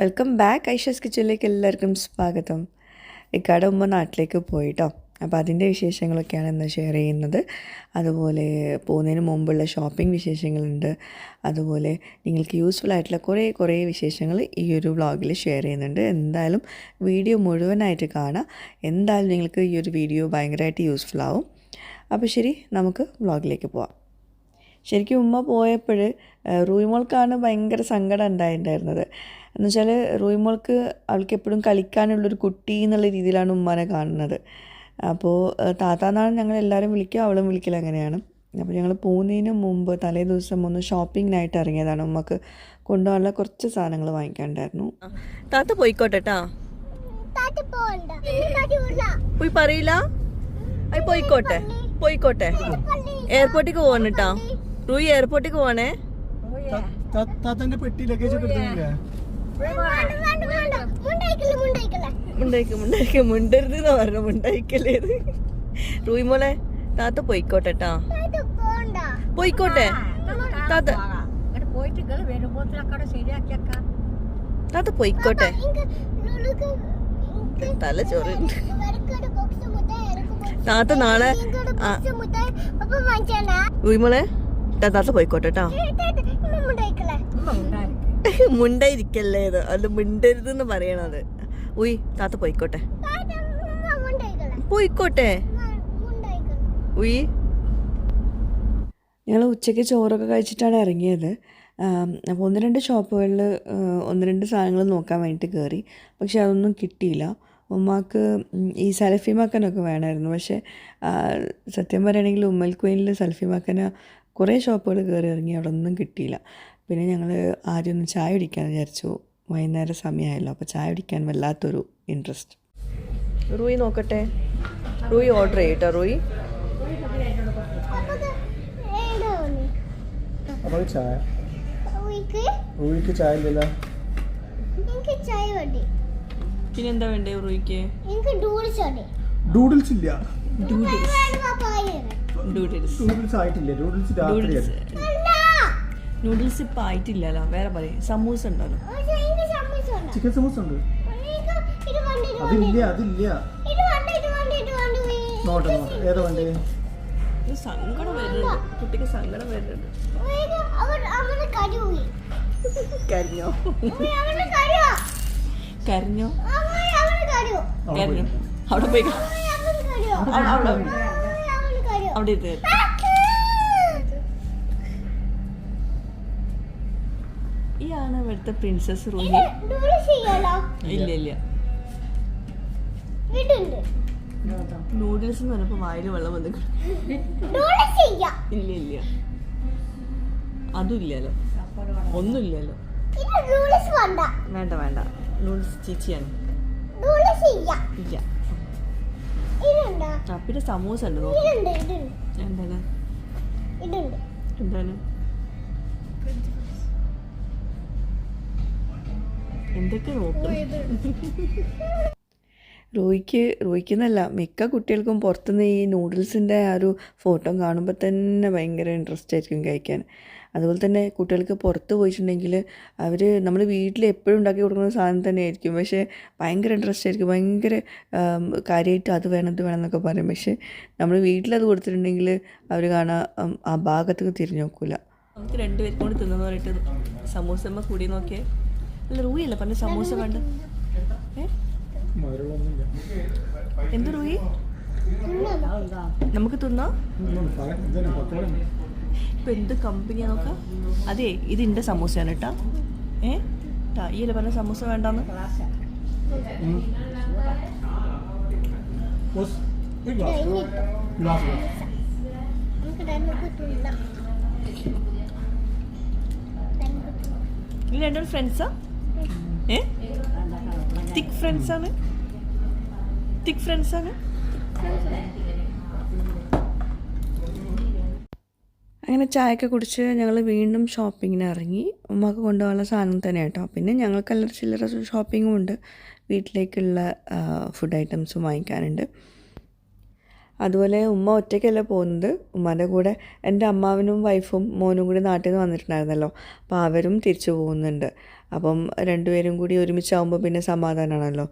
Welcome back Aisha's കിച്ചണിലേക്ക് എല്ലാവർക്കും സ്വാഗതം. ഇക്കാടെ ഉമ്മ നാട്ടിലേക്ക് പോയിട്ടോ. അപ്പോൾ അതിന്റെ വിശേഷങ്ങളൊക്കെയാണ് ഇന്ന് ഷെയർ ചെയ്യുന്നത്. അതുപോലെ പോകുന്നതിന് മുമ്പുള്ള ഷോപ്പിംഗ് വിശേഷങ്ങളുണ്ട്. അതുപോലെ നിങ്ങൾക്ക് യൂസ്ഫുൾ ആയിട്ടുള്ള കുറേ കുറേ വിശേഷങ്ങൾ ഈ ഒരു വ്ളോഗിൽ ഷെയർ ചെയ്യുന്നുണ്ട്. എന്തായാലും വീഡിയോ മുഴുവനായിട്ട് കാണാം. എന്തായാലും നിങ്ങൾക്ക് ഈ ഒരു വീഡിയോ ഭയങ്കരമായിട്ട് യൂസ്ഫുൾ ആവും. അപ്പോൾ ശരി നമുക്ക് വ്ളോഗിലേക്ക് പോവാം. ശരിക്കും ഉമ്മ പോയപ്പോൾ റൂയിമോൾക്കാണ് ഭയങ്കര സങ്കടം ഉണ്ടായിട്ടുണ്ടായിരുന്നത്. എന്ന് വെച്ചാൽ റൂയിമോൾക്ക് അവൾക്ക് എപ്പോഴും കളിക്കാനുള്ളൊരു കുട്ടി എന്നുള്ള രീതിയിലാണ് ഉമ്മാനെ കാണുന്നത്. അപ്പോൾ താത്താന്നാണ് ഞങ്ങൾ എല്ലാവരും വിളിക്കുക അവളും വിളിക്കൽ അങ്ങനെയാണ്. അപ്പോൾ ഞങ്ങൾ പോകുന്നതിന് മുമ്പ് തലേ ദിവസം ഒന്ന് ഷോപ്പിങ്ങിനായിട്ട് ഇറങ്ങിയതാണ്. ഉമ്മക്ക് കൊണ്ടുപോകാനുള്ള കുറച്ച് സാധനങ്ങൾ വാങ്ങിക്കാനുണ്ടായിരുന്നു. താത്ത പോയിക്കോട്ടെ താത്തി താത്തി പോയി പറയില്ല. അത് പോയിക്കോട്ടെ. എയർപോർട്ടിക്ക് പോകണം കേട്ടോ റൂയി എയർപോർട്ടിക്ക് പോകണേ താത്തന്റെ പെട്ടി ലഗേജ് ഒക്കെ എടുത്തില്ലേ വേണ്ട വേണ്ട വേണ്ട മുണ്ടൈക്കല്ലേ മുണ്ടൈക്കല്ലേ മുണ്ടായിക്ക് മുണ്ടായിക്ക് മുണ്ടരുത് എന്ന് പറഞ്ഞു മുണ്ടായിക്കല്ലേ ഇത് റൂയി മോളെ താത്ത പോയിക്കോട്ടെ ട്ടാ പോയിക്കോട്ടെ താത്ത പോയിക്കോട്ടെ തല താത്ത നാളെ ഇങ്ങടെ ആ, ബോക്സ് മുട്ടായി അപ്പൊ വാങ്ങിച്ചാണ്ടാ റൂയി മോളെ ട്ടാ, താത്ത പോയിക്കോട്ടെ ട്ടാ മുണ്ടായിരിക്കല്ലേ ഇത്? അത് മിണ്ടരുത് എന്ന് പറയണത് ഉയ് താത്ത പോയിക്കോട്ടെ. പോയിക്കോട്ടെ. ഉയ്. ഞങ്ങൾ ഉച്ചയ്ക്ക് ചോറൊക്കെ കഴിച്ചിട്ടാണ് ഇറങ്ങിയത്. അപ്പോൾ ഒന്ന് രണ്ട് ഷോപ്പുകളിൽ ഒന്ന് രണ്ട് സാധനങ്ങൾ നോക്കാൻ വേണ്ടിയിട്ട് കയറി പക്ഷെ അതൊന്നും കിട്ടിയില്ല. ഉമ്മാക്ക് ഈ സലഫി മാക്കനൊക്കെ വേണമായിരുന്നു പക്ഷേ സത്യം പറയുകയാണെങ്കിൽ ഉമ്മൽ സെൽഫി സൽഫി മക്കന കുറേ ഷോപ്പുകൾ കയറി ഇറങ്ങി. അവിടെ ഒന്നും കിട്ടിയില്ല. പിന്നെ ഞങ്ങൾ ആദ്യം ഒന്ന് ചായ കുടിക്കാൻ വിചാരിച്ചു. വൈകുന്നേരം സമയമായല്ലോ അപ്പോൾ ചായ കുടിക്കാൻ വല്ലാത്തൊരു ഇൻട്രസ്റ്റ് റൂയി നോക്കട്ടെ. റൂയി ഓർഡർ ചെയ്യട്ടോ റൂയി. ചായ. റൂയിക്ക്? ചായ ഇല്ലല്ലോ. എനിക്ക് ചായ വേണ്ടി? പിന്നെ എന്താ വേണ്ടേ റൂയിക്ക്? എനിക്ക് ഡൂൾസ് വേണ്ടി? ഡൂഡിൽസ് ഇല്ല. ഡൂഡിൽസ് ആയിട്ടില്ല. ഡൂഡിൽസ് രാത്രിയാണ്. നൂഡിൽസ് ഇപ്പം ആയിട്ടില്ലല്ലോ. വേറെ പറയും. സമൂസ ഉണ്ടല്ലോ. ചിക്കൻ സമൂസ ഉണ്ട്? എനിക്ക് ഇത് വേണ്ട ഇത് വേണ്ട. അതില്ല അതില്ല. ഇത് വേണ്ട ഇത് ഇത് വേണ്ട. ഉയ്യ്. നോട്ടെ ഏതാ വണ്ടി? ഇത് സങ്കടം വരുന്നുണ്ട്. കുട്ടിക്ക് സങ്കടം വരുന്നുണ്ട്. കരഞ്ഞോ? കരഞ്ഞോ? കരിയോ. അവിടെ പോയി. അവിടെ അവിടെ ഇരുന്ന് ഇവിടുത്തെ പ്രിൻസസ് റൂഹി. ഇല്ല ഇല്ല. നൂഡിൽസ് എന്ന് പറഞ്ഞപ്പോ വായിൽ വെള്ളം വന്നു ഇല്ല ഇല്ല. അതും ഇല്ലല്ലോ ഒന്നുമില്ലല്ലോ വേണ്ട. വേണ്ട നൂഡിൽസ് ചീച്ചിയാണ്. ഇല്ല. ആ പിന്നെ സമൂസ ഉണ്ട് എന്താണ്? എന്താണ്? എന്തൊക്കെ നോക്കും? റോയിക്ക് റോയ്ക്ക് എന്നല്ല മിക്ക കുട്ടികൾക്കും പുറത്തുനിന്ന് ഈ നൂഡിൽസിന്റെ ആ ഒരു ഫോട്ടോ കാണുമ്പോൾ തന്നെ ഭയങ്കര ഇൻട്രസ്റ്റ് ആയിരിക്കും കഴിക്കാൻ. അതുപോലെ തന്നെ കുട്ടികൾക്ക് പുറത്ത് പോയിട്ടുണ്ടെങ്കിൽ അവർ നമ്മൾ വീട്ടിൽ എപ്പോഴും ഉണ്ടാക്കി കൊടുക്കുന്ന സാധനം തന്നെ ആയിരിക്കും പക്ഷേ ഭയങ്കര ഇൻട്രസ്റ്റ് ആയിരിക്കും. ഭയങ്കര കാര്യമായിട്ട് അത് വേണം ഇത് വേണം എന്നൊക്കെ പറയും. പക്ഷേ നമ്മൾ വീട്ടിൽ അത് കൊടുത്തിട്ടുണ്ടെങ്കിൽ അവർ കാണാൻ ആ ഭാഗത്തേക്ക് തിരിഞ്ഞു നോക്കില്ല നമുക്ക് രണ്ടുപേർക്കും കൂടി തിന്നെന്ന് പറഞ്ഞിട്ട് സമൂസമ്മ കൂടി നോക്കിയേ. അല്ല റൂയല്ല പറഞ്ഞ സമൂസ മധുരമുള്ളതൊന്നുമില്ല. എന്ത് റൂയി? നമുക്ക് തിന്നാം? ഇപ്പൊ എന്ത് കമ്പനിയാ നോക്കാം. അതെ ഇത് എന്റെ സമൂസയാണ് കേട്ടാ ഏ? ട്ടാ ഈ അല്ലേ പറഞ്ഞ സമൂസ വേണ്ടെന്ന്? ഈ രണ്ടും ഫ്രണ്ട്സാ ഏ? തിക് ഫ്രണ്ട്സാണ് തിക് ഫ്രണ്ട്സാണ് അങ്ങനെ ചായയൊക്കെ കുടിച്ച് ഞങ്ങൾ വീണ്ടും ഷോപ്പിങ്ങിന് ഇറങ്ങി. ഉമ്മക്ക് കൊണ്ടുപോകാനുള്ള സാധനം തന്നെ കേട്ടോ. പിന്നെ ഞങ്ങൾക്ക് അല്ലറ ചില്ലറ ഷോപ്പിങ്ങും ഉണ്ട്. വീട്ടിലേക്കുള്ള ഫുഡ് ഐറ്റംസും വാങ്ങിക്കാനുണ്ട്. അതുപോലെ ഉമ്മ ഒറ്റയ്ക്കല്ല പോകുന്നത്. ഉമ്മാന്റെ കൂടെ എന്റെ അമ്മാവനും വൈഫും മോനും കൂടി നാട്ടിൽ നിന്ന് വന്നിട്ടുണ്ടായിരുന്നല്ലോ. അപ്പോൾ അവരും തിരിച്ചു പോകുന്നുണ്ട്. അപ്പം രണ്ടുപേരും കൂടി ഒരുമിച്ചാവുമ്പോൾ പിന്നെ സമാധാനമാണല്ലോ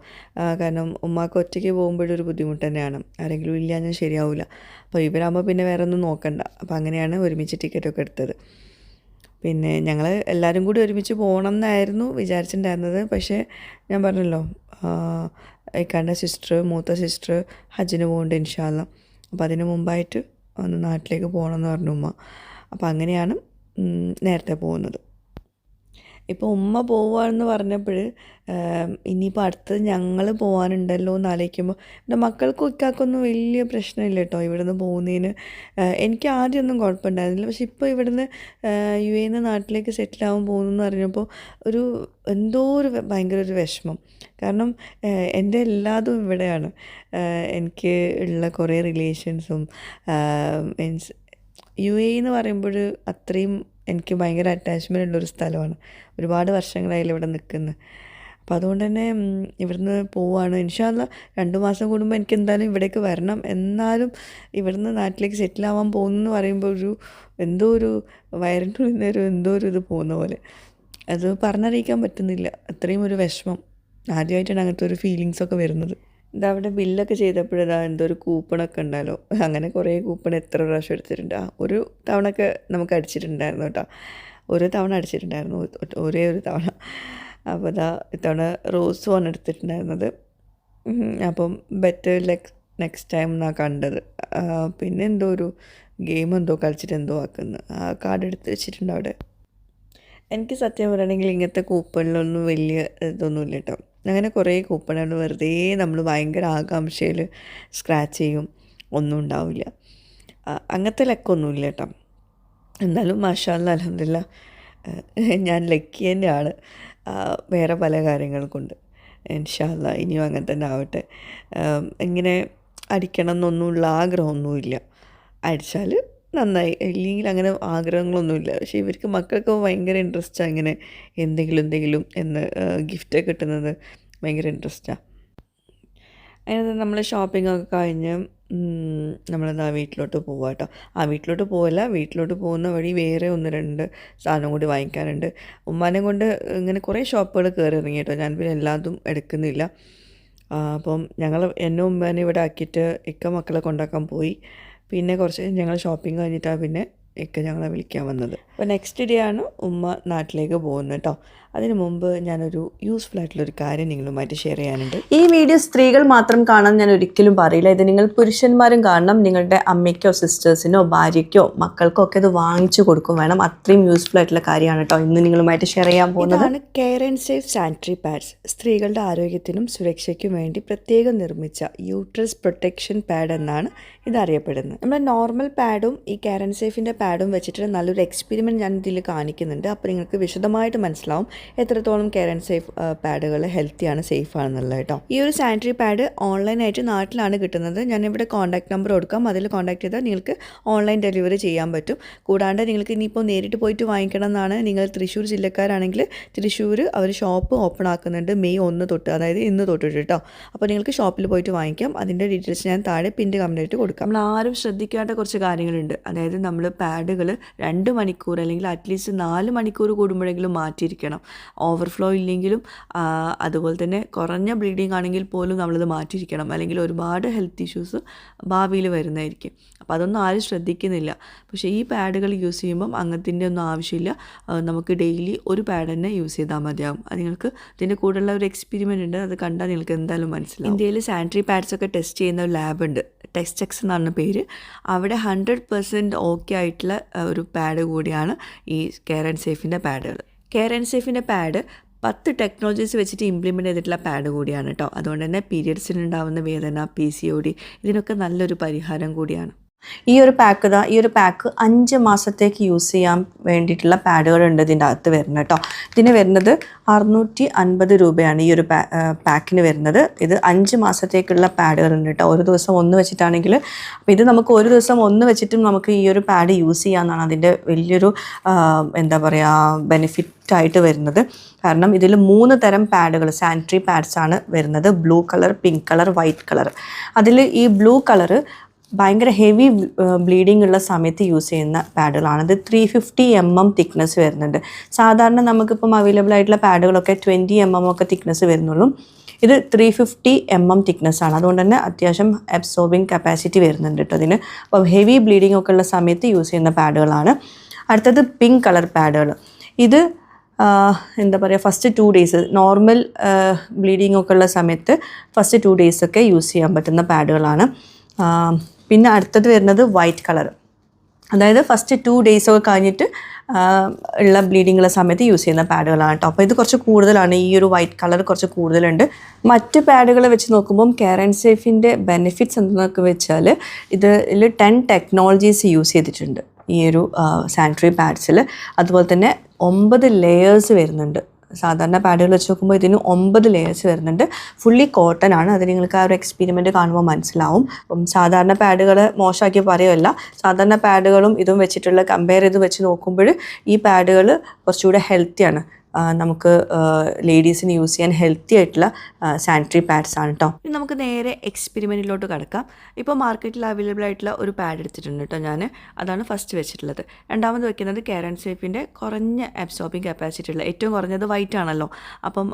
കാരണം ഉമ്മാക്ക് ഒറ്റയ്ക്ക് പോകുമ്പോഴൊരു ബുദ്ധിമുട്ട് തന്നെയാണ്. ആരെങ്കിലും ഇല്ലാഞ്ഞാൽ ശരിയാവില്ല അപ്പോൾ ഇവരാകുമ്പോൾ പിന്നെ വേറെ ഒന്നും നോക്കണ്ട. അപ്പോൾ അങ്ങനെയാണ് ഒരുമിച്ച് ടിക്കറ്റൊക്കെ എടുത്തത്. പിന്നെ ഞങ്ങൾ എല്ലാവരും കൂടി ഒരുമിച്ച് പോകണം എന്നായിരുന്നു വിചാരിച്ചിട്ടുണ്ടായിരുന്നത്. പക്ഷേ ഞാൻ പറഞ്ഞല്ലോ ഇക്കാന്റെ സിസ്റ്റർ മൂത്ത സിസ്റ്റർ ഹജ്ജിന് പോകുന്നുണ്ട് ഇൻഷാല്ല അപ്പോൾ അതിന് മുമ്പായിട്ട് ഒന്ന് നാട്ടിലേക്ക് പോകണം എന്ന് പറഞ്ഞു ഉമ്മ. അപ്പോൾ അങ്ങനെയാണ് നേരത്തെ പോകുന്നത്. ഇപ്പോൾ ഉമ്മ പോവാന്ന് പറഞ്ഞപ്പോൾ ഇനിയിപ്പോൾ അടുത്തത് ഞങ്ങൾ പോകാനുണ്ടല്ലോ എന്ന് ആലോചിക്കുമ്പോൾ എന്റെ മക്കൾക്കും ഇക്കാക്കൊന്നും വലിയ പ്രശ്നമില്ല കേട്ടോ ഇവിടുന്ന് പോകുന്നതിന്. എനിക്ക് ആദ്യമൊന്നും കുഴപ്പമുണ്ടായിരുന്നില്ല. പക്ഷെ ഇപ്പോൾ ഇവിടുന്ന് യു എ നാട്ടിലേക്ക് സെറ്റിൽ ആകാൻ പോകുന്നു പറഞ്ഞപ്പോൾ ഒരു എന്തോ ഒരു ഭയങ്കര ഒരു വിഷമം. കാരണം എന്റെ എല്ലാതും ഇവിടെയാണ്. എനിക്ക് ഉള്ള കുറേ റിലേഷൻസും മീൻസ് യു എ എന്ന് പറയുമ്പോൾ അത്രയും എനിക്ക് ഭയങ്കര അറ്റാച്ച്മെന്റ് ഉള്ളൊരു സ്ഥലമാണ്. ഒരുപാട് വർഷങ്ങളായി ഇവിടെ നിൽക്കുന്നത് അപ്പോൾ അതുകൊണ്ട് തന്നെ ഇവിടുന്ന് പോവാണ്. ഇൻഷാല്ല രണ്ട് മാസം കൂടുമ്പോൾ എനിക്ക് എന്തായാലും ഇവിടേക്ക് വരണം. എന്നാലും ഇവിടുന്ന് നാട്ടിലേക്ക് സെറ്റിൽ ആവാൻ പോകുന്നു പറയുമ്പോൾ ഒരു എന്തോ ഒരു വയറിന്റെ ഉള്ളിൽ നിന്നൊരു എന്തോ ഒരു ഇത് പോകുന്ന പോലെ. അത് പറഞ്ഞറിയിക്കാൻ പറ്റുന്നില്ല. അത്രയും ഒരു വിഷമം. ആദ്യമായിട്ടാണ് അങ്ങനത്തെ ഒരു ഫീലിങ്സൊക്കെ വരുന്നത്. ഇതാ അവിടെ ബില്ലൊക്കെ ചെയ്തപ്പോഴതാ എന്തോ ഒരു കൂപ്പണൊക്കെ ഉണ്ടല്ലോ. അങ്ങനെ കുറേ കൂപ്പൺ എത്ര പ്രാവശ്യം എടുത്തിട്ടുണ്ട്. ഒരു തവണയൊക്കെ നമുക്ക് അടിച്ചിട്ടുണ്ടായിരുന്നു കേട്ടോ. ഒരു തവണ അടിച്ചിട്ടുണ്ടായിരുന്നു. ഒരേ ഒരു തവണ. അപ്പോൾ ഇതാ ഇത്തവണ റോസ് വൺ എടുത്തിട്ടുണ്ടായിരുന്നത്. അപ്പം ബെറ്റർ ലെക് നെക്സ്റ്റ് ടൈം എന്നാണ് കണ്ടത്. പിന്നെ എന്തോ ഒരു ഗെയിം എന്തോ കളിച്ചിട്ട് എന്തോ ആക്കുന്നു. ആ കാർഡ് എടുത്ത് വെച്ചിട്ടുണ്ട് അവിടെ. എനിക്ക് സത്യം പറയുകയാണെങ്കിൽ ഇങ്ങനത്തെ കൂപ്പണിലൊന്നും വലിയ ഇതൊന്നുമില്ല കേട്ടോ. അങ്ങനെ കുറേ കൂപ്പണുകൾ വെറുതെ നമ്മൾ ഭയങ്കര ആകാംക്ഷയിൽ സ്ക്രാച്ച് ചെയ്യും. ഒന്നും ഉണ്ടാവില്ല. അങ്ങനത്തെ ലക്കൊന്നുമില്ല കേട്ടോ. എന്നാലും മാഷാല്ല അലഹമില്ല ഞാൻ ലക്കി തന്നെയാണ് വേറെ പല കാര്യങ്ങൾ കൊണ്ട് ഇൻഷാല്ല ഇനിയും അങ്ങനെ തന്നെ ആവട്ടെ. ഇങ്ങനെ അടിക്കണം എന്നൊന്നുമുള്ള ആഗ്രഹമൊന്നുമില്ല. അടിച്ചാൽ നന്നായി. ഇല്ലെങ്കിൽ അങ്ങനെ ആഗ്രഹങ്ങളൊന്നുമില്ല. പക്ഷേ ഇവർക്ക് മക്കൾക്ക് ഭയങ്കര ഇൻട്രസ്റ്റാണ് ഇങ്ങനെ എന്തെങ്കിലും എന്തെങ്കിലും എന്ന് ഗിഫ്റ്റ് കിട്ടുന്നത് ഭയങ്കര ഇൻട്രസ്റ്റാണ് അതിനകത്ത് നമ്മൾ ഷോപ്പിംഗ് ഒക്കെ കഴിഞ്ഞ് നമ്മളെന്താ വീട്ടിലോട്ട് പോവുക കേട്ടോ. ആ വീട്ടിലോട്ട് പോവല്ല. വീട്ടിലോട്ട് പോകുന്ന വഴി വേറെ ഒന്ന് രണ്ട് സാധനം കൂടി വാങ്ങിക്കാനുണ്ട്. ഉമ്മാനെ കൊണ്ട് ഇങ്ങനെ കുറേ ഷോപ്പുകൾ കയറി ഇറങ്ങി കേട്ടോ. ഞാൻ പിന്നെ എല്ലാതും എടുക്കുന്നില്ല. അപ്പം ഞങ്ങൾ എന്നെ ഉമ്മാനെ ഇവിടെ ആക്കിയിട്ട് ഇക്ക മക്കളെ കൊണ്ടാക്കാൻ പോയി. പിന്നെ കുറച്ച് ഞങ്ങൾ ഷോപ്പിംഗ് കഴിഞ്ഞിട്ടാണ് പിന്നെ ഇക്ക ഞങ്ങളെ വിളിക്കാൻ വന്നത്. അപ്പോൾ നെക്സ്റ്റ് ഡേ ആണ് ഉമ്മ നാട്ടിലേക്ക് പോകുന്നത് കേട്ടോ അതിന് മുമ്പ് ഞാനൊരു യൂസ്ഫുൾ ആയിട്ടുള്ള ഒരു കാര്യം നിങ്ങളുമായിട്ട് ഷെയർ ചെയ്യാനുണ്ട്. ഈ വീഡിയോ സ്ത്രീകൾ മാത്രം കാണാൻ ഞാൻ ഒരിക്കലും പറയില്ല ഇത് നിങ്ങൾ പുരുഷന്മാരും കാണണം. നിങ്ങളുടെ അമ്മയ്ക്കോ സിസ്റ്റേഴ്സിനോ ഭാര്യയ്ക്കോ മക്കൾക്കോ ഒക്കെ ഇത് വാങ്ങിച്ചു കൊടുക്കും വേണം. അത്രയും യൂസ്ഫുൾ ആയിട്ടുള്ള കാര്യമാണ് കേട്ടോ ഇന്ന് നിങ്ങളുമായിട്ട് ഷെയർ ചെയ്യാൻ പോകുന്നത്. ആണ് care and safe sanitary pads സ്ത്രീകളുടെ ആരോഗ്യത്തിനും സുരക്ഷയ്ക്കും വേണ്ടി പ്രത്യേകം നിർമ്മിച്ച യൂട്രസ് പ്രൊട്ടക്ഷൻ പാഡ് എന്നാണ് ഇത് അറിയപ്പെടുന്നത് നമ്മുടെ നോർമൽ പാഡും ഈ കെയർ ആൻഡ് സേഫിന്റെ പാഡും വെച്ചിട്ട് നല്ലൊരു എക്സ്പെരിമെന്റ് ഞാൻ ഇതിൽ കാണിക്കുന്നുണ്ട്. അപ്പോൾ നിങ്ങൾക്ക് വിശദമായിട്ട് മനസ്സിലാവും. എത്രത്തോളം കെയർ ആൻഡ് സേഫ് പാഡുകൾ ഹെൽത്തിയാണ് സേഫ് ആണെന്നുള്ളത് കേട്ടോ. ഈ ഒരു സാനിറ്ററി പാഡ് ഓൺലൈനായിട്ട് നാട്ടിലാണ് കിട്ടുന്നത്. ഞാൻ ഇവിടെ കോൺടാക്ട് നമ്പർ കൊടുക്കാം. അതിൽ കോൺടാക്ട് ചെയ്താൽ നിങ്ങൾക്ക് ഓൺലൈൻ ഡെലിവറി ചെയ്യാൻ പറ്റും. കൂടാണ്ട് നിങ്ങൾക്ക് ഇനിയിപ്പോൾ നേരിട്ട് പോയിട്ട് വാങ്ങിക്കണം എന്നാണ് നിങ്ങൾ തൃശ്ശൂർ ജില്ലക്കാരാണെങ്കിൽ തൃശ്ശൂർ അവർ ഷോപ്പ് ഓപ്പൺ ആക്കുന്നുണ്ട്. മെയ് ഒന്ന് തൊട്ട് അതായത് ഇന്ന് തൊട്ടിട്ട് കേട്ടോ. അപ്പോൾ നിങ്ങൾക്ക് ഷോപ്പിൽ പോയിട്ട് വാങ്ങിക്കാം. അതിന്റെ ഡീറ്റെയിൽസ് ഞാൻ താഴെ പിന്റെ കമന്റായിട്ട് കൊടുക്കാം. നമ്മൾ ആരും ശ്രദ്ധിക്കാത്ത കുറച്ച് കാര്യങ്ങളുണ്ട്. അതായത് നമ്മൾ പാഡുകൾ രണ്ട് മണിക്കൂർ അല്ലെങ്കിൽ അറ്റ്ലീസ്റ്റ് നാല് മണിക്കൂർ കൂടുമ്പോഴെങ്കിലും മാറ്റിയിരിക്കണം. ഓവർഫ്ലോ ഇല്ലെങ്കിലും അതുപോലെ തന്നെ കുറഞ്ഞ ബ്ലീഡിങ് ആണെങ്കിൽ പോലും നമ്മളത് മാറ്റിയിരിക്കണം. അല്ലെങ്കിൽ ഒരുപാട് ഹെൽത്ത് ഇഷ്യൂസ് ഭാവിയിൽ വരുന്നതായിരിക്കും. അപ്പോൾ അതൊന്നും ആരും ശ്രദ്ധിക്കുന്നില്ല. പക്ഷേ ഈ പാഡുകൾ യൂസ് ചെയ്യുമ്പം അങ്ങനത്തിന്റെ ഒന്നും ആവശ്യമില്ല. നമുക്ക് ഡെയിലി ഒരു പാഡ് തന്നെ യൂസ് ചെയ്താൽ മതിയാകും അത് നിങ്ങൾക്ക് ഇതിന്റെ കൂടെയുള്ള ഒരു എക്സ്പെരിമെന്റ് ഉണ്ട്. അത് കണ്ടാൽ നിങ്ങൾക്ക് എന്തായാലും മനസ്സിലാവും. ഇന്ത്യയിൽ സാനിറ്ററി പാഡ്സ് ഒക്കെ ടെസ്റ്റ് ചെയ്യുന്ന ഒരു ലാബ് ഉണ്ട്. ടെസ്റ്റ് എക്സ് എന്നാണ് പേര്. അവിടെ ഹൺഡ്രഡ് പെർസെന്റ് ഓക്കെ ആയിട്ടുള്ള ഒരു പാഡ് കൂടിയാണ് ഈ കെയർ ആൻഡ് സേഫിന്റെ പാഡുകൾ കെയർ ആൻഡ് സേഫിന്റെ പാഡ് പത്ത് ടെക്നോളജീസ് വെച്ചിട്ട് ഇംപ്ലിമെന്റ് ചെയ്തിട്ടുള്ള പാഡ് കൂടിയാണ് കേട്ടോ അതുകൊണ്ട് തന്നെ പീരിയഡ്സിനുണ്ടാവുന്ന വേദന പി സി ഒ ഡി ഇതിനൊക്കെ നല്ലൊരു പരിഹാരം കൂടിയാണ്. ഈ ഒരു പാക്ക് ഇതാ ഈ ഒരു പാക്ക് അഞ്ച് മാസത്തേക്ക് യൂസ് ചെയ്യാൻ വേണ്ടിയിട്ടുള്ള പാഡുകളുണ്ട് ഇതിന്റെ അകത്ത് വരുന്നത് കേട്ടോ ഇതിന് വരുന്നത് അറുന്നൂറ്റി അൻപത് രൂപയാണ് ഈ ഒരു പാക്കിന് വരുന്നത്. ഇത് അഞ്ച് മാസത്തേക്കുള്ള പാഡുകളുണ്ട് കേട്ടോ ഒരു ദിവസം ഒന്ന് വെച്ചിട്ടാണെങ്കിൽ അപ്പോൾ ഇത് നമുക്ക് ഒരു ദിവസം ഒന്ന് വെച്ചിട്ടും നമുക്ക് ഈ ഒരു പാഡ് യൂസ് ചെയ്യാമെന്നാണ് അതിന്റെ വലിയൊരു എന്താ പറയുക ബെനിഫിറ്റ് ആയിട്ട് വരുന്നത്. കാരണം ഇതിൽ മൂന്ന് തരം പാഡുകൾ സാനിറ്ററി പാഡ്സ് ആണ് വരുന്നത്. Blue colour pink colour white colour അതിൽ ഈ ബ്ലൂ കളർ ഭയങ്കര ഹെവി ബ്ലീഡിംഗ് ഉള്ള സമയത്ത് യൂസ് ചെയ്യുന്ന പാഡുകളാണ് ഇത് three fifty M M thickness വരുന്നുണ്ട്. സാധാരണ നമുക്കിപ്പം അവൈലബിൾ ആയിട്ടുള്ള പാഡുകളൊക്കെ ട്വന്റി എം എം ഒക്കെ തിക്നെസ് വരുന്നുള്ളൂ. ഇത് three fifty M M thickness ആണ്. അതുകൊണ്ട് തന്നെ അത്യാവശ്യം അബ്സോർബിങ് കപ്പാസിറ്റി വരുന്നുണ്ട് കേട്ടോ അതിന് അപ്പം ഹെവി ബ്ലീഡിംഗ് ഒക്കെ ഉള്ള സമയത്ത് യൂസ് ചെയ്യുന്ന പാഡുകളാണ് അടുത്തത് പിങ്ക് കളർ പാഡുകൾ ഇത് എന്താ പറയുക first two days normal bleeding ഒക്കെ ഉള്ള സമയത്ത് ഫസ്റ്റ് ടു ഡേയ്സൊക്കെ യൂസ് ചെയ്യാൻ പറ്റുന്ന പാഡുകളാണ് പിന്നെ അടുത്തത് വരുന്നത് വൈറ്റ് കളർ അതായത് ഫസ്റ്റ് ടു ഡേയ്സ് ഒക്കെ കഴിഞ്ഞിട്ട് ഉള്ള ബ്ലീഡിങ്ങുള്ള സമയത്ത് യൂസ് ചെയ്യുന്ന പാഡുകളാണ് കേട്ടോ അപ്പോൾ ഇത് കുറച്ച് കൂടുതലാണ്. ഈ ഒരു വൈറ്റ് കളർ കുറച്ച് കൂടുതലുണ്ട്. മറ്റ് പാഡുകൾ വെച്ച് നോക്കുമ്പം കെയർ ആൻഡ് സേഫിന്റെ ബെനിഫിറ്റ്സ് എന്തെന്നൊക്കെ വെച്ചാൽ ഇതിൽ ടെൻ ടെക്നോളജീസ് യൂസ് ചെയ്തിട്ടുണ്ട്. ഈ ഒരു സാനിറ്ററി പാഡ്സിൽ അതുപോലെ തന്നെ ഒമ്പത് ലെയേഴ്സ് വരുന്നുണ്ട്. സാധാരണ പാഡുകൾ വെച്ച് നോക്കുമ്പോൾ ഇതിന് ഒമ്പത് ലെയേഴ്സ് വരുന്നുണ്ട്. ഫുള്ളി കോട്ടൺ ആണ്. അത് നിങ്ങൾക്ക് ആ ഒരു എക്സ്പീരിമെന്റ് കാണുമ്പോൾ മനസ്സിലാവും. അപ്പം സാധാരണ പാഡുകൾ മോശമാക്കി പറയുമല്ല സാധാരണ പാഡുകളും ഇതും വെച്ചിട്ടുള്ള കമ്പയർ ചെയ്ത് വെച്ച് നോക്കുമ്പോൾ ഈ പാഡുകൾ കുറച്ചുകൂടെ ഹെൽത്തിയാണ് നമുക്ക് ലേഡീസിന് യൂസ് ചെയ്യാൻ ഹെൽത്തി ആയിട്ടുള്ള സാനിറ്ററി പാഡ്സ് ആണ് കേട്ടോ ഇനി നമുക്ക് നേരെ എക്സ്പെരിമെന്റിലോട്ട് കിടക്കാം. ഇപ്പോൾ മാർക്കറ്റിൽ അവൈലബിൾ ആയിട്ടുള്ള ഒരു പാഡ് എടുത്തിട്ടുണ്ട് കേട്ടോ ഞാൻ അതാണ് ഫസ്റ്റ് വെച്ചിട്ടുള്ളത്. രണ്ടാമത് വെക്കുന്നത് ആൻഡ് സേഫിന്റെ കുറഞ്ഞ അബ്സോർബിങ് കപ്പാസിറ്റി ഉള്ള ഏറ്റവും കുറഞ്ഞത് വൈറ്റ് ആണല്ലോ. അപ്പം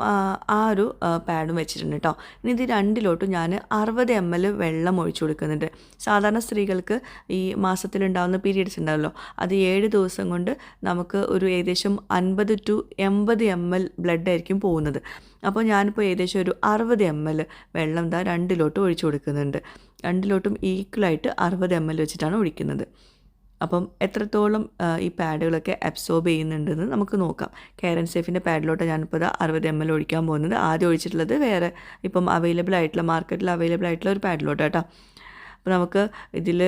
ആ ഒരു പാഡും വെച്ചിട്ടുണ്ട് കേട്ടോ ഇനി ഇത് രണ്ടിലോട്ടും ഞാൻ അറുപത് എം എൽ വെള്ളം ഒഴിച്ചു കൊടുക്കുന്നുണ്ട്. സാധാരണ സ്ത്രീകൾക്ക് ഈ മാസത്തിലുണ്ടാകുന്ന പീരീഡ്സ് ഉണ്ടാവുമല്ലോ അത് ഏഴ് ദിവസം കൊണ്ട് നമുക്ക് ഒരു ഏകദേശം അൻപത് ടു എൺപത് എം എൽ ബ്ലഡ് ആയിരിക്കും പോകുന്നത്. അപ്പോൾ ഞാനിപ്പോൾ ഏകദേശം ഒരു അറുപത് എം എൽ വെള്ളം ദാ രണ്ടിലോട്ട് ഒഴിച്ചു കൊടുക്കുന്നുണ്ട്. രണ്ടിലോട്ടും ഈക്വലായിട്ട് അറുപത് എം എൽ വെച്ചിട്ടാണ് ഒഴിക്കുന്നത്. അപ്പം എത്രത്തോളം ഈ പാഡുകളൊക്കെ അബ്സോർബ് ചെയ്യുന്നുണ്ടെന്ന് നമുക്ക് നോക്കാം. കെയർ സേഫിന്റെ പാഡിലോട്ട് ഞാനിപ്പോൾ ഇതാ അറുപത് എം എൽ ഒഴിക്കാൻ പോകുന്നത്. ആദ്യം ഒഴിച്ചിട്ടുള്ളത് വേറെ ഇപ്പം അവൈലബിൾ ആയിട്ടുള്ള മാർക്കറ്റിൽ അവൈലബിൾ ആയിട്ടുള്ള ഒരു പാഡിലോട്ട് കേട്ടോ. അപ്പോൾ നമുക്ക് ഇതിൽ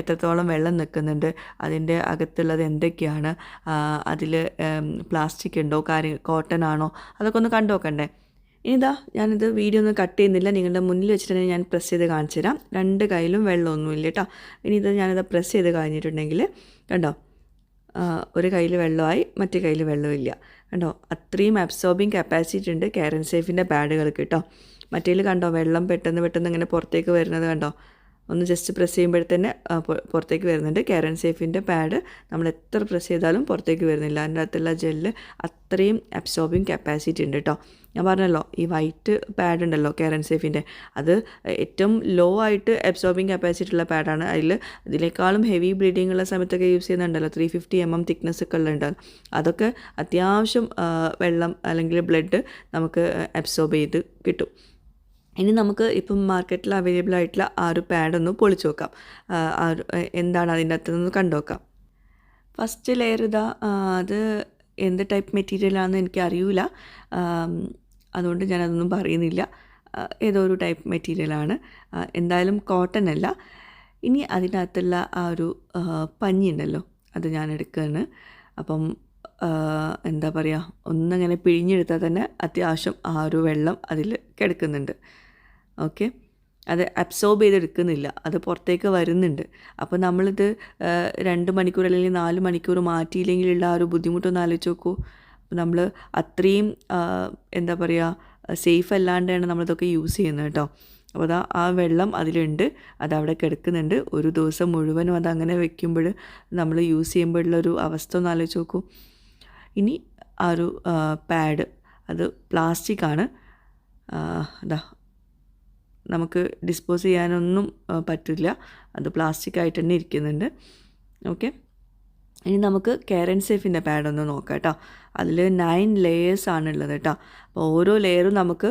എത്രത്തോളം വെള്ളം നിൽക്കുന്നുണ്ട് അതിന്റെ അകത്തുള്ളത് എന്തൊക്കെയാണ് അതിൽ പ്ലാസ്റ്റിക് ഉണ്ടോ കാര്യം കോട്ടൺ ആണോ അതൊക്കെ ഒന്ന് കണ്ടു നോക്കണ്ടേ? ഇനിതാ ഞാനിത് വീഡിയോ ഒന്നും കട്ട് ചെയ്യുന്നില്ല നിങ്ങളുടെ മുന്നിൽ വെച്ചിട്ട് ഞാൻ പ്രസ് ചെയ്ത് കാണിച്ചു തരാം. രണ്ട് കയ്യിലും വെള്ളമൊന്നുമില്ല കേട്ടോ. ഇനി ഇത് ഞാനിത് പ്രസ് ചെയ്ത് കഴിഞ്ഞിട്ടുണ്ടെങ്കിൽ കണ്ടോ ഒരു കയ്യിൽ വെള്ളമായി മറ്റേ കയ്യിൽ വെള്ളമില്ല. കണ്ടോ അത്രയും അബ്സോർബിങ് കപ്പാസിറ്റി ഉണ്ട് ആൻഡ് സേഫിന്റെ പാഡുകൾക്ക് കേട്ടോ. മറ്റേൽ കണ്ടോ വെള്ളം പെട്ടെന്ന് പെട്ടെന്ന് ഇങ്ങനെ പുറത്തേക്ക് വരുന്നത് കണ്ടോ? ഒന്ന് ജസ്റ്റ് പ്രസ് ചെയ്യുമ്പോഴത്തന്നെ പുറത്തേക്ക് വരുന്നുണ്ട്. ആൻഡ് സേഫിന്റെ പാഡ് നമ്മൾ എത്ര പ്രസ് ചെയ്താലും പുറത്തേക്ക് വരുന്നില്ല. അതിന്റെ അകത്തുള്ള ജെല്ല് അത്രയും അബ്സോർബിങ് കപ്പാസിറ്റി ഉണ്ട് കേട്ടോ ഞാൻ പറഞ്ഞല്ലോ ഈ വൈറ്റ് പാഡ് ഉണ്ടല്ലോ ആൻഡ് സേഫിന്റെ അത് ഏറ്റവും ലോ ആയിട്ട് അബ്സോർബിങ് കപ്പാസിറ്റി ഉള്ള പാഡാണ് അതിൽ ഇതിനേക്കാളും ഹെവി ബ്ലീഡിംഗ് ഉള്ള സമയത്തൊക്കെ യൂസ് ചെയ്യുന്നുണ്ടല്ലോ. Three fifty M M thickness ഒക്കെ ഉള്ളുണ്ട് അതൊക്കെ അത്യാവശ്യം വെള്ളം അല്ലെങ്കിൽ ബ്ലഡ് നമുക്ക് അബ്സോർബ് ചെയ്ത് കിട്ടും. ഇനി നമുക്ക് ഇപ്പം മാർക്കറ്റിൽ അവൈലബിൾ ആയിട്ടുള്ള ആ ഒരു പാഡ് ഒന്ന് പൊളിച്ചു നോക്കാം. എന്താണ് അതിന്റെ അകത്ത് നിന്ന് കണ്ടു നോക്കാം. ഫസ്റ്റ് ലെയർ ഇതാ അത് എന്ത് ടൈപ്പ് മെറ്റീരിയലാണെന്ന് എനിക്ക് അറിയില്ല അതുകൊണ്ട് ഞാൻ ഞാനതൊന്നും പറയുന്നില്ല. ഏതോ ഒരു ടൈപ്പ് മെറ്റീരിയലാണ് എന്തായാലും കോട്ടൺ അല്ല. ഇനി അതിനകത്തുള്ള ആ ഒരു പഞ്ഞി ഉണ്ടല്ലോ അത് ഞാൻ എടുക്കുകയാണ്. അപ്പം എന്താ പറയുക ഒന്നങ്ങനെ പിഴിഞ്ഞെടുത്താൽ തന്നെ അത്യാവശ്യം ആ ഒരു വെള്ളം അതിൽ കിടക്കുന്നുണ്ട്. ഓക്കെ? അത് അബ്സോർബ് ചെയ്തെടുക്കുന്നില്ല. അത് പുറത്തേക്ക് വരുന്നുണ്ട്. അപ്പോൾ നമ്മളിത് രണ്ട് മണിക്കൂർ അല്ലെങ്കിൽ നാല് മണിക്കൂർ മാറ്റിയില്ലെങ്കിലുള്ള ആ ഒരു ബുദ്ധിമുട്ടൊന്ന് ആലോചിച്ച് നോക്കൂ. നമ്മൾ അത്രയും എന്താ പറയുക സേഫ് അല്ലാണ്ടാണ് നമ്മളിതൊക്കെ യൂസ് ചെയ്യുന്നത് കേട്ടോ. അപ്പോൾ അതാ ആ വെള്ളം അതിലുണ്ട്. അത് അവിടെ കിടക്കുന്നുണ്ട്. ഒരു ദിവസം മുഴുവനും അതങ്ങനെ വെക്കുമ്പോൾ നമ്മൾ യൂസ് ചെയ്യുമ്പോഴുള്ളൊരു അവസ്ഥ ഒന്ന് ആലോചിച്ച് നോക്കൂ. ഇനി ആ ഒരു പാഡ്. അത് പ്ലാസ്റ്റിക് ആണ് അതാ നമുക്ക് ഡിസ്പോസ് ചെയ്യാനൊന്നും പറ്റില്ല. അത് പ്ലാസ്റ്റിക് ആയിട്ട് തന്നെ ഇരിക്കുന്നുണ്ട്. ഓക്കെ ഇനി നമുക്ക് കെയർ ആൻഡ് സേഫിന്റെ പാഡ് ഒന്ന് നോക്കാം കേട്ടോ അതിൽ നയൻ ലെയേഴ്സ് ആണ് ഉള്ളത് കേട്ടോ അപ്പോൾ ഓരോ ലെയറും നമുക്ക്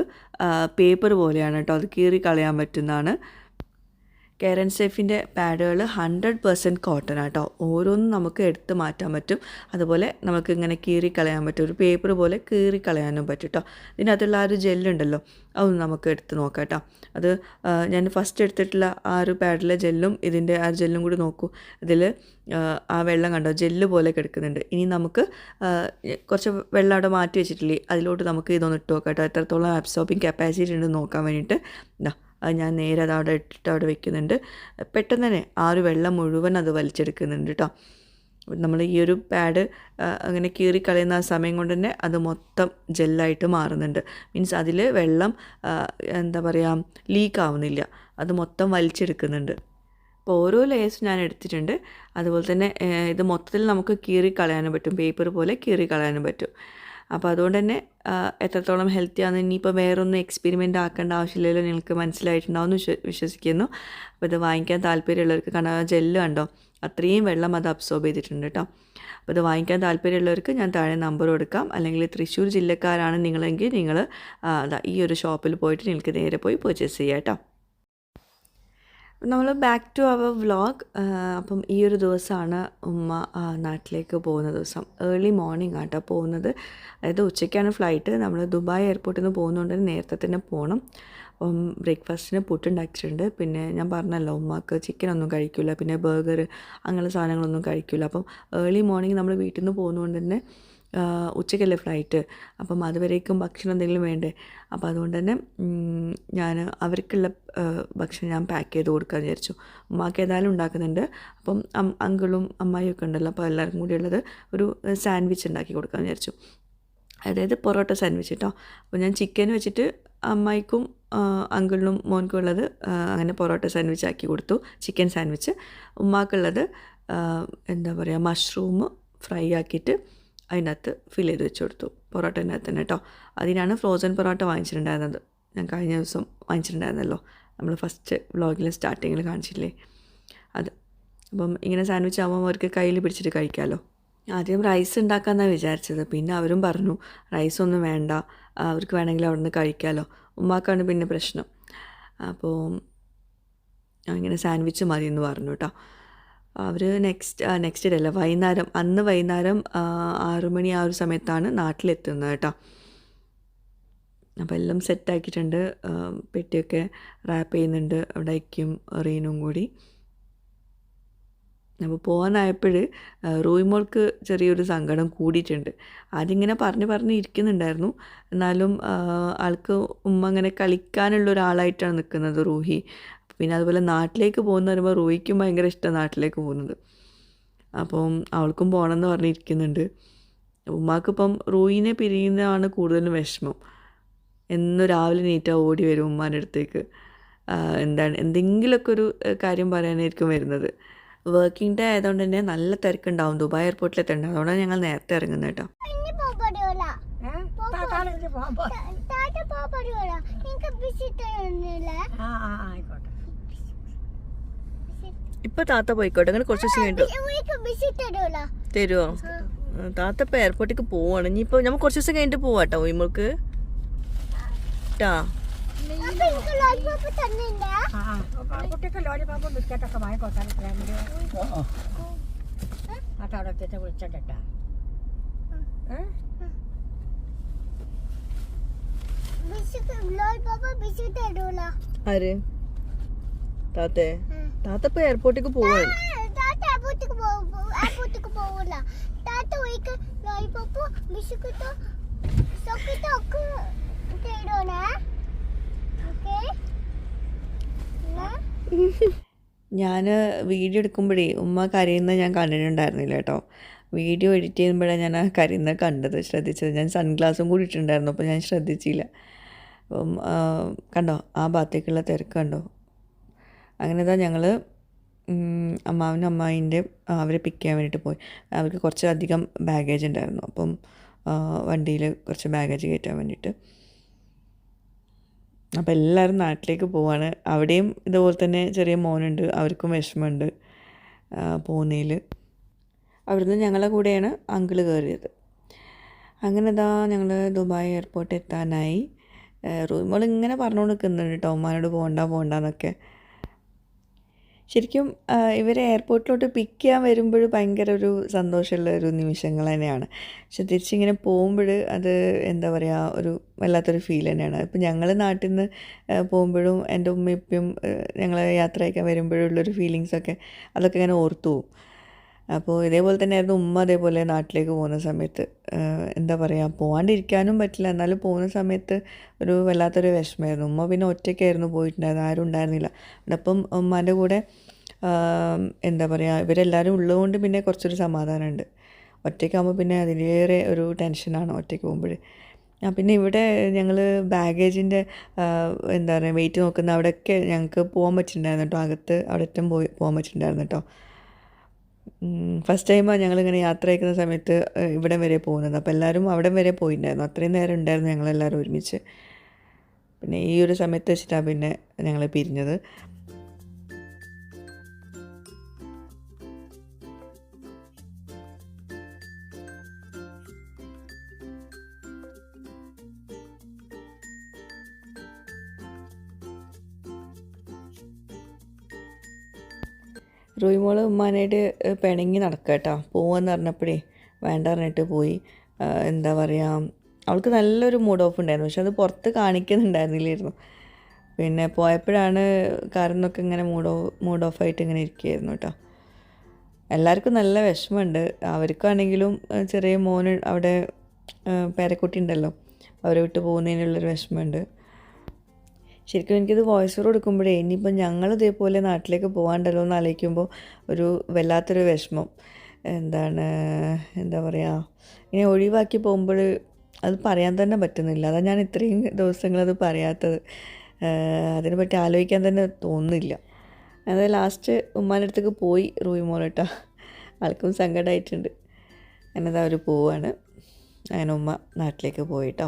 പേപ്പർ പോലെയാണ് കേട്ടോ അത് കീറി കളയാൻ പറ്റുന്നതാണ്. കെയർ ആൻഡ് സേഫിന്റെ പാഡുകൾ ഹൺഡ്രഡ് പെർസെന്റ് കോട്ടൺ ആട്ടോ ഓരോന്നും നമുക്ക് എടുത്ത് മാറ്റാൻ പറ്റും. അതുപോലെ നമുക്ക് ഇങ്ങനെ കീറി കളയാൻ പറ്റും. ഒരു പേപ്പർ പോലെ കീറി കളയാനും പറ്റും കേട്ടോ ഇതിനകത്തുള്ള ആ ഒരു ജെല്ലുണ്ടല്ലോ അതൊന്ന് നമുക്ക് എടുത്ത് നോക്കാം കേട്ടോ അത് ഞാൻ ഫസ്റ്റ് എടുത്തിട്ടുള്ള ആ ഒരു പാഡിലെ ജെല്ലും ഇതിന്റെ ആ ജെല്ലും കൂടി നോക്കൂ. ഇതിൽ ആ വെള്ളം കണ്ടോ? ജെല്ല് പോലെ കിടക്കുന്നുണ്ട്. ഇനി നമുക്ക് കുറച്ച് വെള്ളം അവിടെ മാറ്റി വെച്ചിട്ടില്ലേ? അതിലോട്ട് നമുക്ക് ഇതൊന്ന് ഇട്ട് നോക്കാം കേട്ടോ എത്രത്തോളം അബ്സോർബിങ് കപ്പാസിറ്റി ഉണ്ടെന്ന് നോക്കാൻ വേണ്ടിയിട്ട്. ഇതാ ഞാൻ നേരെ അത് അവിടെ ഇട്ടിട്ട് അവിടെ വെക്കുന്നുണ്ട്. പെട്ടെന്ന് തന്നെ ആ ഒരു വെള്ളം മുഴുവൻ അത് വലിച്ചെടുക്കുന്നുണ്ട് കേട്ടോ നമ്മൾ ഈ ഒരു പാഡ് അങ്ങനെ കീറിക്കളയുന്ന ആ സമയം കൊണ്ട് തന്നെ അത് മൊത്തം ജെല്ലായിട്ട് മാറുന്നുണ്ട്. മീൻസ് അതിൽ വെള്ളം എന്താ പറയുക ലീക്ക് ആവുന്നില്ല. അത് മൊത്തം വലിച്ചെടുക്കുന്നുണ്ട്. അപ്പോൾ ഓരോ ലേയേഴ്സ് ഞാൻ എടുത്തിട്ടുണ്ട്. അതുപോലെ തന്നെ ഇത് മൊത്തത്തിൽ നമുക്ക് കീറി കളയാനും പറ്റും. പേപ്പർ പോലെ കീറി കളയാനും പറ്റും. അപ്പോൾ അതുകൊണ്ട് തന്നെ എത്രത്തോളം ഹെൽത്തി ആണ് ഇനിയിപ്പോൾ വേറൊന്നും എക്സ്പെരിമെന്റ് ആക്കേണ്ട ആവശ്യമില്ലല്ലോ നിങ്ങൾക്ക് മനസ്സിലായിട്ടുണ്ടാവും എന്ന് വിശ്വ വിശ്വസിക്കുന്നു. അപ്പോൾ ഇത് വാങ്ങിക്കാൻ താല്പര്യമുള്ളവർക്ക് കാരണം ജെല്ല് കണ്ടോ? അത്രയും വെള്ളം അത് അബ്സോർബ് ചെയ്തിട്ടുണ്ട് കേട്ടോ അപ്പോൾ ഇത് വാങ്ങിക്കാൻ താല്പര്യമുള്ളവർക്ക് ഞാൻ താഴെ നമ്പർ കൊടുക്കാം. അല്ലെങ്കിൽ തൃശ്ശൂർ ജില്ലക്കാരാണ് നിങ്ങളെങ്കിൽ നിങ്ങൾ ഈ ഒരു ഷോപ്പിൽ പോയിട്ട് നിങ്ങൾക്ക് നേരെ പോയി പർച്ചേസ് ചെയ്യാം കേട്ടോ നമ്മൾ ബാക്ക് ടു അവർ വ്ളോഗ് അപ്പം ഈ ഒരു ദിവസമാണ് ഉമ്മ നാട്ടിലേക്ക് പോകുന്ന ദിവസം. ഏർലി മോർണിംഗ് ആട്ടോ പോകുന്നത്. അതായത് ഉച്ചയ്ക്കാണ് ഫ്ലൈറ്റ് നമ്മൾ ദുബായ് എയർപോർട്ടിൽ നിന്ന് പോകുന്നതുകൊണ്ട് നേരത്തെ തന്നെ പോകണം അപ്പം ബ്രേക്ക്ഫാസ്റ്റിന് പുട്ടുണ്ടാക്കിയിട്ടുണ്ട്. പിന്നെ ഞാൻ പറഞ്ഞല്ലോ ഉമ്മക്ക് ചിക്കനൊന്നും കഴിക്കില്ല പിന്നെ ബർഗർ അങ്ങനെയുള്ള സാധനങ്ങളൊന്നും കഴിക്കില്ല അപ്പം ഏർലി മോർണിംഗ് നമ്മൾ വീട്ടിൽ നിന്ന് പോകുന്നതുകൊണ്ട് തന്നെ ഉച്ചയ്ക്കല്ലേ ഫ്ലൈറ്റ്? അപ്പം അതുവരേക്കും ഭക്ഷണം എന്തെങ്കിലും വേണ്ടേ? അപ്പോൾ അതുകൊണ്ട് തന്നെ ഞാൻ അവർക്കുള്ള ഭക്ഷണം ഞാൻ പാക്ക് ചെയ്ത് കൊടുക്കാമെന്ന് വിചാരിച്ചു. ഉമ്മാക്ക് ഏതായാലും ഉണ്ടാക്കുന്നുണ്ട്. അപ്പം അങ്കിളും അമ്മായിയും ഒക്കെ ഉണ്ടല്ലോ അപ്പോൾ എല്ലാവർക്കും കൂടി ഉള്ളത് ഒരു സാൻഡ്വിച്ച് ഉണ്ടാക്കി കൊടുക്കാമെന്ന് വിചാരിച്ചു. അതായത് പൊറോട്ട സാൻഡ്വിച്ച് കേട്ടോ അപ്പോൾ ഞാൻ ചിക്കൻ വെച്ചിട്ട് അമ്മായിക്കും അങ്കിളിനും മോൻക്കും ഉള്ളത് അങ്ങനെ പൊറോട്ട സാൻഡ്വിച്ച് ആക്കി കൊടുത്തു. Chicken sandwich. ഉമ്മാക്കുള്ളത് എന്താ പറയുക മഷ്റൂം ഫ്രൈ ആക്കിയിട്ട് അതിനകത്ത് ഫിൽ ചെയ്ത് വെച്ച് കൊടുത്തു പൊറോട്ടേന്റെ അകത്ത് തന്നെ കേട്ടോ അതിനാണ് ഫ്രോസൺ പൊറോട്ട വാങ്ങിച്ചിട്ടുണ്ടായിരുന്നത്. ഞാൻ കഴിഞ്ഞ ദിവസം വാങ്ങിച്ചിട്ടുണ്ടായിരുന്നല്ലോ. നമ്മൾ ഫസ്റ്റ് വ്ളോഗിൽ സ്റ്റാർട്ടിങ്ങിൽ കാണിച്ചില്ലേ അത്. അപ്പം ഇങ്ങനെ സാൻഡ്വിച്ച് ആകുമ്പോൾ അവർക്ക് കയ്യിൽ പിടിച്ചിട്ട് കഴിക്കാമല്ലോ ആദ്യം റൈസ് ഉണ്ടാക്കാമെന്നാണ് വിചാരിച്ചത്. പിന്നെ അവരും പറഞ്ഞു റൈസ് ഒന്നും വേണ്ട. അവർക്ക് വേണമെങ്കിൽ അവിടെ നിന്ന് കഴിക്കാമല്ലോ ഉമ്മാക്കാണ് പിന്നെ പ്രശ്നം. അപ്പോൾ ഇങ്ങനെ സാൻഡ്വിച്ച് മതി എന്ന് പറഞ്ഞു കേട്ടോ അവർ നെക്സ്റ്റ് നെക്സ്റ്റ് ഡേ അല്ല വൈകുന്നേരം അന്ന് വൈകുന്നേരം ആറുമണി ആറ് മണി ആ ഒരു സമയത്താണ് നാട്ടിലെത്തുന്നത് കേട്ടോ. അപ്പോൾ എല്ലാം സെറ്റാക്കിയിട്ടുണ്ട് പെട്ടിയൊക്കെ റാപ്പ് ചെയ്യുന്നുണ്ട്. അവിടെ അയക്കും റീനും കൂടി. അപ്പോൾ പോകാനായപ്പോൾ റൂയിമോൾക്ക് ചെറിയൊരു സങ്കടം കൂടിയിട്ടുണ്ട്. അതിങ്ങനെ പറഞ്ഞ് പറഞ്ഞ് ഇരിക്കുന്നുണ്ടായിരുന്നു. എന്നാലും ആൾക്ക് ഉമ്മ അങ്ങനെ കളിക്കാനുള്ള ഒരാളായിട്ടാണ് നിൽക്കുന്നത് റൂഹി. പിന്നെ അതുപോലെ നാട്ടിലേക്ക് പോകുന്ന പറയുമ്പോൾ റോയിക്കും ഭയങ്കര ഇഷ്ടം നാട്ടിലേക്ക് പോകുന്നത്. അപ്പം അവൾക്കും പോകണം പോകണമെന്ന് പറഞ്ഞിരിക്കുന്നുണ്ട്. ഉമ്മാക്കിപ്പം റോയിനെ പിരിയുന്നതാണ് കൂടുതലും വിഷമം. എന്നും രാവിലെ നീറ്റാ ഓടി വരും ഉമ്മാന്റെ അടുത്തേക്ക്. എന്താണ് എന്തെങ്കിലുമൊക്കെ ഒരു കാര്യം പറയാനായിരിക്കും വരുന്നത്. വർക്കിംഗ് ഡേ ആയതുകൊണ്ട് തന്നെ നല്ല തിരക്കുണ്ടാവും. ദുബായ് എയർപോർട്ടിൽ എത്തണ്ട അതുകൊണ്ടാണ് ഞങ്ങൾ നേരത്തെ ഇറങ്ങുന്നത് കേട്ടോ. ഇനി പോകടിയോല ഏ? താത്താണെങ്കിലും പോകാൻ പോ. താത്ത പോകടിയോല എനിക്ക് ഇപ്പോൾ താത്ത പോയിക്കോട്ടെ അങ്ങനെ കുറച്ച് ദിവസം കഴിഞ്ഞിട്ട്. തരുമോ താത്ത ഇപ്പൊ എയർപോർട്ടിലേക്ക് പോവാണ്. ഇനിയിപ്പോൾ നമ്മൾ കുറച്ച് ദിവസം കഴിഞ്ഞിട്ട് പോവാട്ടോ ഇമ്മൾക്ക് ട്ടാ. വിളിച്ചിട്ടാ ആര്? താത്തേ. താത്ത എയർപോർട്ടിക്ക് പോവാണ് ഞാൻ വീഡിയോ എടുക്കുമ്പോഴേ ഉമ്മ കരയുന്നത് ഞാൻ കണ്ടിട്ടുണ്ടായിരുന്നില്ല കേട്ടോ. വീഡിയോ എഡിറ്റ് ചെയ്യുമ്പോഴാണ് ഞാൻ ആ കരയുന്നത് കണ്ടത് ശ്രദ്ധിച്ചത്. ഞാൻ സൺഗ്ലാസും കൂടി ഇട്ടിട്ടുണ്ടായിരുന്നു അപ്പോൾ ഞാൻ ശ്രദ്ധിച്ചില്ല. അപ്പം കണ്ടോ? ആ ഭാഗത്തേക്കുള്ള തിരക്ക് കണ്ടോ? അങ്ങനെ ഇതാ ഞങ്ങൾ അമ്മാവനും അമ്മായിന്റെ അവരെ പിക്ക് ചെയ്യാൻ വേണ്ടിയിട്ട് പോയി. അവർക്ക് കുറച്ചധികം ബാഗേജ് ഉണ്ടായിരുന്നു. അപ്പം വണ്ടിയിൽ കുറച്ച് ബാഗേജ് കയറ്റാൻ വേണ്ടിയിട്ട്. അപ്പോൾ എല്ലാവരും നാട്ടിലേക്ക് പോവാണ്. അവിടെയും ഇതുപോലെ തന്നെ ചെറിയ മോനുണ്ട്. അവർക്കും വിഷമമുണ്ട് പോകുന്നതിൽ അവിടുന്ന് ഞങ്ങളെ കൂടെയാണ് അങ്കിൾ കയറിയത്. അങ്ങനെ ഇതാ ഞങ്ങൾ ദുബായ് എയർപോർട്ട് എത്താനായി. റൂമോൾ ഇങ്ങനെ പറഞ്ഞുകൊണ്ട് നിൽക്കുന്നുണ്ട് കേട്ടോ ഉമ്മാനോട് പോകണ്ട പോകണ്ടെന്നൊക്കെ ശരിക്കും ഇവരെ എയർപോർട്ടിലോട്ട് പിക്ക് ചെയ്യാൻ വരുമ്പോൾ ഭയങ്കര ഒരു സന്തോഷമുള്ള ഒരു നിമിഷങ്ങൾ തന്നെയാണ്. പക്ഷെ തിരിച്ചിങ്ങനെ പോകുമ്പോൾ അത് എന്താ പറയുക ഒരു വല്ലാത്തൊരു ഫീൽ തന്നെയാണ്. ഇപ്പം ഞങ്ങൾ നാട്ടിൽ നിന്ന് പോകുമ്പോഴും എന്റെ ഉമ്മയും ഞങ്ങൾ യാത്ര അയക്കാൻ വരുമ്പോഴുള്ളൊരു ഫീലിങ്സൊക്കെ അതൊക്കെ ഇങ്ങനെ ഓർത്തു പോകും അപ്പോൾ ഇതേപോലെ തന്നെയായിരുന്നു ഉമ്മ അതേപോലെ നാട്ടിലേക്ക് പോകുന്ന സമയത്ത് എന്താ പറയുക പോകാണ്ടിരിക്കാനും പറ്റില്ല. എന്നാലും പോകുന്ന സമയത്ത് ഒരു വല്ലാത്തൊരു വിഷമമായിരുന്നു. ഉമ്മ പിന്നെ ഒറ്റയ്ക്കായിരുന്നു പോയിട്ടുണ്ടായിരുന്നത് ആരും ഉണ്ടായിരുന്നില്ല. അപ്പം ഉമ്മാന്റെ കൂടെ എന്താ പറയുക ഇവരെല്ലാവരും ഉള്ളതുകൊണ്ട് പിന്നെ കുറച്ചൊരു സമാധാനമുണ്ട്. ഒറ്റയ്ക്കാകുമ്പോൾ പിന്നെ അതിലേറെ ഒരു ടെൻഷനാണ് ഒറ്റയ്ക്ക് പോകുമ്പോൾ ആ പിന്നെ ഇവിടെ ഞങ്ങൾ ബാഗേജിന്റെ എന്താ പറയുക വെയിറ്റ് നോക്കുന്ന അവിടെയൊക്കെ ഞങ്ങൾക്ക് പോകാൻ പറ്റിയിട്ടുണ്ടായിരുന്നു കേട്ടോ. അകത്ത് അവിടെ പോയി പോകാൻ പറ്റിയിട്ടുണ്ടായിരുന്നു കേട്ടോ. ഫസ്റ്റ് ടൈമാണ് ഞങ്ങളിങ്ങനെ യാത്ര അയക്കുന്ന സമയത്ത് ഇവിടം വരെ പോകുന്നത്. അപ്പോൾ എല്ലാവരും അവിടം വരെ പോയിട്ടുണ്ടായിരുന്നു അത്രയും നേരം ഉണ്ടായിരുന്നു ഞങ്ങളെല്ലാവരും ഒരുമിച്ച്. പിന്നെ ഈ ഒരു സമയത്ത് വെച്ചിട്ടാണ് പിന്നെ ഞങ്ങൾ പിരിഞ്ഞത്. റൂയിമോൾ ഉമ്മാനായിട്ട് പിണങ്ങി നടക്കുക കേട്ടോ പോവാന്ന് പറഞ്ഞപ്പോഴേ വേണ്ട പറഞ്ഞിട്ട് പോയി. എന്താ പറയുക അവൾക്ക് നല്ലൊരു മൂഡ് ഓഫ് ഉണ്ടായിരുന്നു. പക്ഷെ അത് പുറത്ത് കാണിക്കുന്നുണ്ടായിരുന്നില്ലായിരുന്നു. പിന്നെ പോയപ്പോഴാണ് കാരണമൊക്കെ ഇങ്ങനെ മൂഡ് ഓഫ് മൂഡ് ഓഫ് ആയിട്ട് ഇങ്ങനെ ഇരിക്കുകയായിരുന്നു കേട്ടോ. എല്ലാവർക്കും നല്ല വിഷമമുണ്ട്. അവർക്കാണെങ്കിലും ചെറിയ മോന് അവിടെ പേരക്കുട്ടി ഉണ്ടല്ലോ. അവരെ വിട്ട് പോകുന്നതിനുള്ളൊരു വിഷമമുണ്ട്. ശരിക്കും എനിക്കിത് വോയിസ് ഓവർ കൊടുക്കുമ്പോഴേ ഇനിയിപ്പോൾ ഞങ്ങൾ ഇതേപോലെ നാട്ടിലേക്ക് പോകാണ്ടല്ലോ എന്ന് ആലോചിക്കുമ്പോൾ ഒരു വല്ലാത്തൊരു വിഷമം. എന്താണ് എന്താ പറയുക ഇങ്ങനെ ഒഴിവാക്കി പോകുമ്പോൾ അത് പറയാൻ തന്നെ പറ്റുന്നില്ല. അതാണ് ഞാൻ ഇത്രയും ദിവസങ്ങളത് പറയാത്തത്. അതിനെ പറ്റി ആലോചിക്കാൻ തന്നെ തോന്നുന്നില്ല. അതായത് ലാസ്റ്റ് ഉമ്മാന്റെ അടുത്തേക്ക് പോയി റൂയി മോളട്ടോ ആൾക്കും സങ്കടമായിട്ടുണ്ട് അങ്ങനെ അവർ പോവാണ്. അങ്ങനെ ഉമ്മ നാട്ടിലേക്ക് പോയിട്ടോ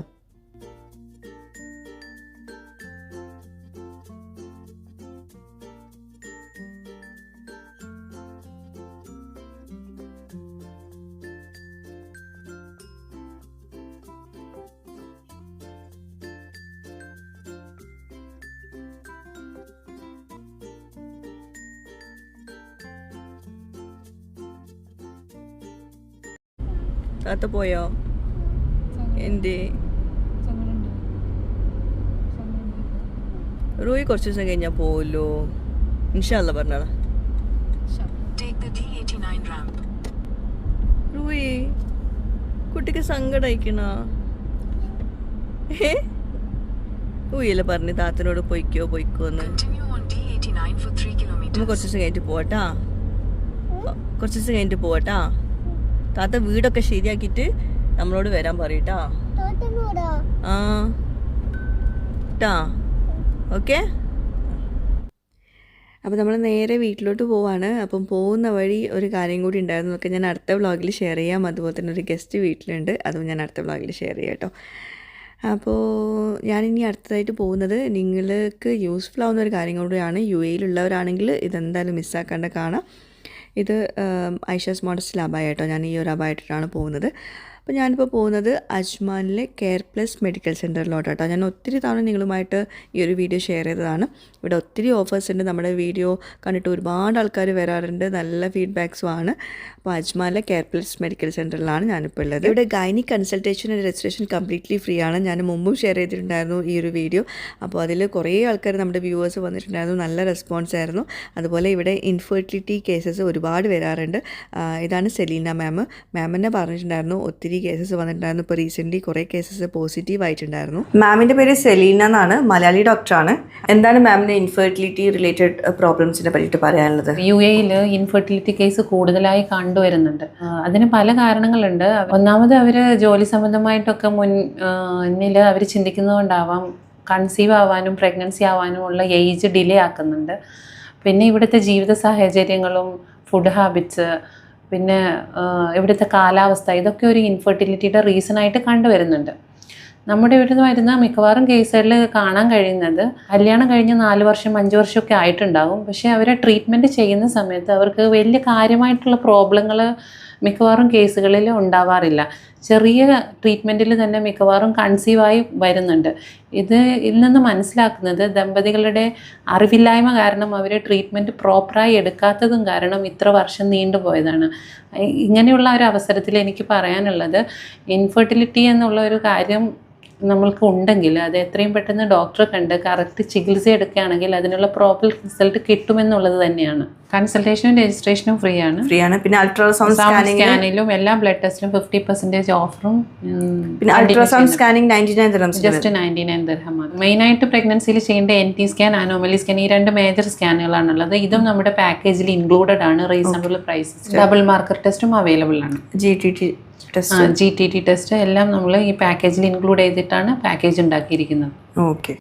താത്ത പോയോ? എന്റെ റൂയി കുറച്ച് ദിവസം കഴിഞ്ഞാ പോവല്ലോ. ഇൻഷാല്ല പറഞ്ഞാ റൂയി കുട്ടിക്ക് സങ്കടം അയക്കണ ഏ? റൂയില്ല പറഞ്ഞ് താത്തനോട് പൊയ്ക്കോ പൊയ്ക്കോ എന്ന് നമ്മൾ കുറച്ച് ദിവസം കഴിഞ്ഞിട്ട് പോവട്ടാ. കുറച്ച് ദിവസം കഴിഞ്ഞിട്ട് പോവാട്ടാ. താത്ത വീടൊക്കെ ശരിയാക്കിട്ട് നമ്മളോട് വരാൻ പറയട്ടാ ആ. ട്ടാ. ഓക്കെ? അപ്പോൾ നമ്മൾ നേരെ വീട്ടിലോട്ട് പോവാണ്. അപ്പം പോകുന്ന വഴി ഒരു കാര്യം കൂടി ഉണ്ടായിരുന്നു. ഒക്കെ ഞാൻ അടുത്ത വ്ളോഗിൽ ഷെയർ ചെയ്യാം. അതുപോലെ തന്നെ ഒരു ഗസ്റ്റ് വീട്ടിലുണ്ട്. അതും ഞാൻ അടുത്ത വ്ളോഗിൽ ഷെയർ ചെയ്യാം കേട്ടോ അപ്പോൾ ഞാനിനി അടുത്തതായിട്ട് പോകുന്നത് നിങ്ങൾക്ക് യൂസ്ഫുൾ ആവുന്ന ഒരു കാര്യം കൂടിയാണ്. യു എയിലുള്ളവരാണെങ്കിൽ ഇതെന്തായാലും മിസ്സാക്കാണ്ട് കാണാം. ഇത് ഐഷാസ് മോഡസ്റ്റ് ലാബായിട്ടോ ഞാൻ ഈ ഒരു അബായിട്ടാണ് പോകുന്നത്. അപ്പോൾ ഞാനിപ്പോൾ പോകുന്നത് അജ്മാനിലെ കെയർ പ്ലസ് മെഡിക്കൽ സെന്ററിലോട്ട് കേട്ടോ ഞാൻ ഒത്തിരി തവണ നിങ്ങളുമായിട്ട് ഈ ഒരു വീഡിയോ ഷെയർ ചെയ്തതാണ്. ഇവിടെ ഒത്തിരി ഓഫേഴ്സ് ഉണ്ട്. നമ്മുടെ വീഡിയോ കണ്ടിട്ട് ഒരുപാട് ആൾക്കാർ വരാറുണ്ട്. നല്ല ഫീഡ്ബാക്സും ആണ്. അപ്പോൾ അജ്മാനിലെ കെയർ പ്ലസ് മെഡിക്കൽ സെന്ററിലാണ് ഞാനിപ്പോൾ ഉള്ളത്. ഇവിടെ gynae consultation and registration completely free ആണ്. ഞാൻ മുമ്പും ഷെയർ ചെയ്തിട്ടുണ്ടായിരുന്നു ഈ ഒരു വീഡിയോ അപ്പോൾ അതിൽ കുറേ ആൾക്കാർ നമ്മുടെ വ്യൂവേഴ്സ് വന്നിട്ടുണ്ടായിരുന്നു. നല്ല റെസ്പോൺസ് ആയിരുന്നു. അതുപോലെ ഇവിടെ ഇൻഫെർട്ടിലിറ്റി കേസസ് ഒരുപാട് വരാറുണ്ട്. ഇതാണ് സെലീന മാം മാം തന്നെ പറഞ്ഞിട്ടുണ്ടായിരുന്നു. ഒത്തിരി കേസസ് വന്നിട്ടുണ്ടായിരുന്നു. ഇപ്പോൾ റീസെന്റ്ലി കുറേ കേസസ് പോസിറ്റീവ് ആയിട്ടുണ്ടായിരുന്നു. മാമിന്റെ പേര് സെലീന എന്നാണ്. മലയാളി ഡോക്ടറാണ് എന്താണ് മാമിന് ഇൻഫെർട്ടിലിറ്റി റിലേറ്റഡ് പ്രോബ്ലംസിനെ പറ്റിയിട്ട് പറയാനുള്ളത്? യു എയിൽ ഇൻഫെർട്ടിലിറ്റി കേസ് കൂടുതലായി കണ്ടുവരുന്നുണ്ട്. അതിന് പല കാരണങ്ങളുണ്ട്. ഒന്നാമത് അവർ ജോലി സംബന്ധമായിട്ടൊക്കെ മുൻ മുന്നിൽ അവർ ചിന്തിക്കുന്നതുകൊണ്ടാവാം കൺസീവ് ആവാനും പ്രഗ്നൻസി ആവാനും ഉള്ള ഏജ് ഡിലേ ആക്കുന്നുണ്ട്. പിന്നെ ഇവിടുത്തെ ജീവിത സാഹചര്യങ്ങളും ഫുഡ് ഹാബിറ്റ്സ് പിന്നെ ഇവിടുത്തെ കാലാവസ്ഥ ഇതൊക്കെ ഒരു ഇൻഫെർട്ടിലിറ്റിയുടെ റീസൺ ആയിട്ട് കണ്ടുവരുന്നുണ്ട്. നമ്മുടെ ഇവിടുന്ന് വരുന്ന മിക്കവാറും കേസുകളിൽ കാണാൻ കഴിയുന്നത് കല്യാണം കഴിഞ്ഞ് നാല് വർഷം അഞ്ച് വർഷമൊക്കെ ആയിട്ടുണ്ടാകും പക്ഷേ അവരെ ട്രീറ്റ്മെന്റ് ചെയ്യുന്ന സമയത്ത് അവർക്ക് വലിയ കാര്യമായിട്ടുള്ള പ്രോബ്ലങ്ങൾ മിക്കവാറും കേസുകളിൽ ഉണ്ടാവാറില്ല. ചെറിയ ട്രീറ്റ്മെന്റിൽ തന്നെ മിക്കവാറും കൺസീവായി വരുന്നുണ്ട്. ഇത് ഇതിൽ നിന്ന് മനസ്സിലാക്കുന്നത് ദമ്പതികളുടെ അറിവില്ലായ്മ കാരണം അവർ ട്രീറ്റ്മെന്റ് പ്രോപ്പറായി എടുക്കാത്തതും കാരണം ഇത്ര വർഷം നീണ്ടുപോയതാണ് ഇങ്ങനെയുള്ള ഒരു അവസരത്തിൽ എനിക്ക് പറയാനുള്ളത് ഇൻഫെർട്ടിലിറ്റി എന്നുള്ള ഒരു കാര്യം നമ്മൾക്ക് ഉണ്ടെങ്കിൽ അത് എത്രയും പെട്ടെന്ന് ഡോക്ടറെ കണ്ട് കറക്റ്റ് ചികിത്സ എടുക്കുകയാണെങ്കിൽ അതിനുള്ള പ്രോപ്പർ റിസൾട്ട് കിട്ടുമെന്നുള്ളത് തന്നെയാണ്. കൺസൾട്ടേഷനും രജിസ്ട്രേഷനും ഫ്രീ ആണ് ഫ്രീ ആണ്. പിന്നെ അൾട്രാസൗണ്ട് സ്കാനിങ്ങിലും സ്കാനിലും എല്ലാ ബ്ലഡ് ടെസ്റ്റിലും ഫിഫ്റ്റി പെർസെന്റേജ് ഓഫറും പിന്നെ ultrasound scanning ninety nine dirhams just ninety nine ദർഹമാണ് മെയിനായിട്ട് പ്രഗ്നൻസിയിൽ ചെയ്യേണ്ട N T scan anomaly scan ഈ രണ്ട് മേജർ സ്കാനുകളാണുള്ളത് ഇതും നമ്മുടെ പാക്കേജിൽ ഇൻക്ലൂഡഡ് ആണ്. റീസണബിൾ പ്രൈസസ് ഡബിൾ മാർക്കർ ടെസ്റ്റും അവൈലബിൾ ആണ്. G T T test G T T test എല്ലാം നമ്മൾ ഈ പാക്കേജിൽ ഇൻക്ലൂഡ് ചെയ്തിട്ടാണ് പാക്കേജ് ഉണ്ടാക്കിയിരിക്കുന്നത്. ഓക്കെ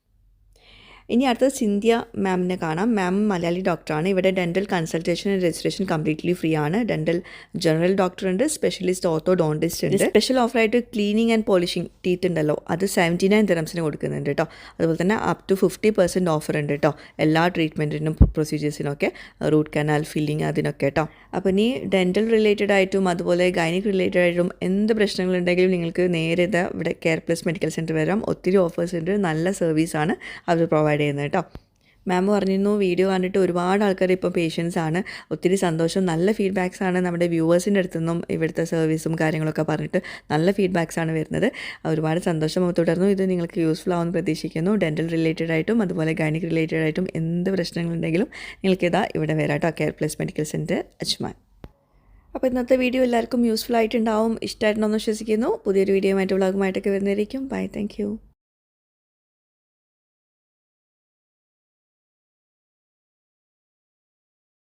ഇനി അടുത്തത് സിന്ധ്യ മാമിനെ കാണാം. മാം മലയാളി ഡോക്ടറാണ്. ഇവിടെ dental consultation and registration completely free ആണ്. ഡെന്റൽ ജനറൽ ഡോക്ടർ ഉണ്ട് സ്പെഷ്യലിസ്റ്റ് ഓർത്തോഡോണ്ടിസ്റ്റ് ഉണ്ട്. സ്പെഷ്യൽ ഓഫറായിട്ട് ക്ലീനിങ് ആൻഡ് പോളിഷിംഗ് ടീത്ത് ഉണ്ടല്ലോ. അത് സെവന്റി നയൻ തെറംസിന് കൊടുക്കുന്നുണ്ട് കേട്ടോ അതുപോലെ തന്നെ up to fifty percent offer ഉണ്ട് കേട്ടോ എല്ലാ ട്രീറ്റ്മെന്റിനും പ്രൊസീജിയേഴ്സിനൊക്കെ റൂട്ട് കനാൽ ഫില്ലിങ് അതിനൊക്കെ കേട്ടോ അപ്പോൾ ഇനി ഡെന്റൽ റിലേറ്റഡ് ആയിട്ടും അതുപോലെ ഗൈനിക് റിലേറ്റഡ് ആയിട്ടും എന്ത് പ്രശ്നങ്ങളുണ്ടെങ്കിലും നിങ്ങൾക്ക് നേരെ ഇവിടെ കെയർ പ്ലസ് മെഡിക്കൽ സെന്റർ വരാം. ഒത്തിരി ഓഫേഴ്സ് ഉണ്ട്. നല്ല സർവീസാണ് അവർ പ്രൊവൈഡ് ചെയ്യുന്നത് കേട്ടോ. മാം പറഞ്ഞിരുന്നു വീഡിയോ കണ്ടിട്ട് ഒരുപാട് ആൾക്കാർ ഇപ്പോൾ പേഷ്യൻസ് ആണ്. ഒത്തിരി സന്തോഷം നല്ല ഫീഡ്ബാക്സ് ആണ് നമ്മുടെ വ്യൂവേഴ്സിന്റെ അടുത്തു നിന്നും ഇവിടുത്തെ സർവീസും കാര്യങ്ങളൊക്കെ പറഞ്ഞിട്ട് നല്ല ഫീഡ്ബാക്സ് ആണ് വരുന്നത്. ഒരുപാട് സന്തോഷം തുടർന്നു. ഇത് നിങ്ങൾക്ക് യൂസ്ഫുൾ ആവുമെന്ന് പ്രതീക്ഷിക്കുന്നു. ഡെന്റൽ റിലേറ്റഡ് ആയിട്ടും അതുപോലെ ഗൈനിക് റിലേറ്റഡ് ആയിട്ടും എന്ത് പ്രശ്നങ്ങളുണ്ടെങ്കിലും നിങ്ങൾക്ക് ഇതാ ഇവിടെ വരാം കേട്ടോ. Care Plus Medical Centre Ajman അപ്പോൾ ഇന്നത്തെ വീഡിയോ എല്ലാവർക്കും യൂസ്ഫുൾ ആയിട്ടുണ്ടാവും. ഇഷ്ടമായിട്ടുണ്ടെന്ന് വിശ്വസിക്കുന്നു. പുതിയൊരു വീഡിയോ ആയിട്ട് വ്ളോഗുമായിട്ടൊക്കെ വരുന്നതായിരിക്കും. Bye thank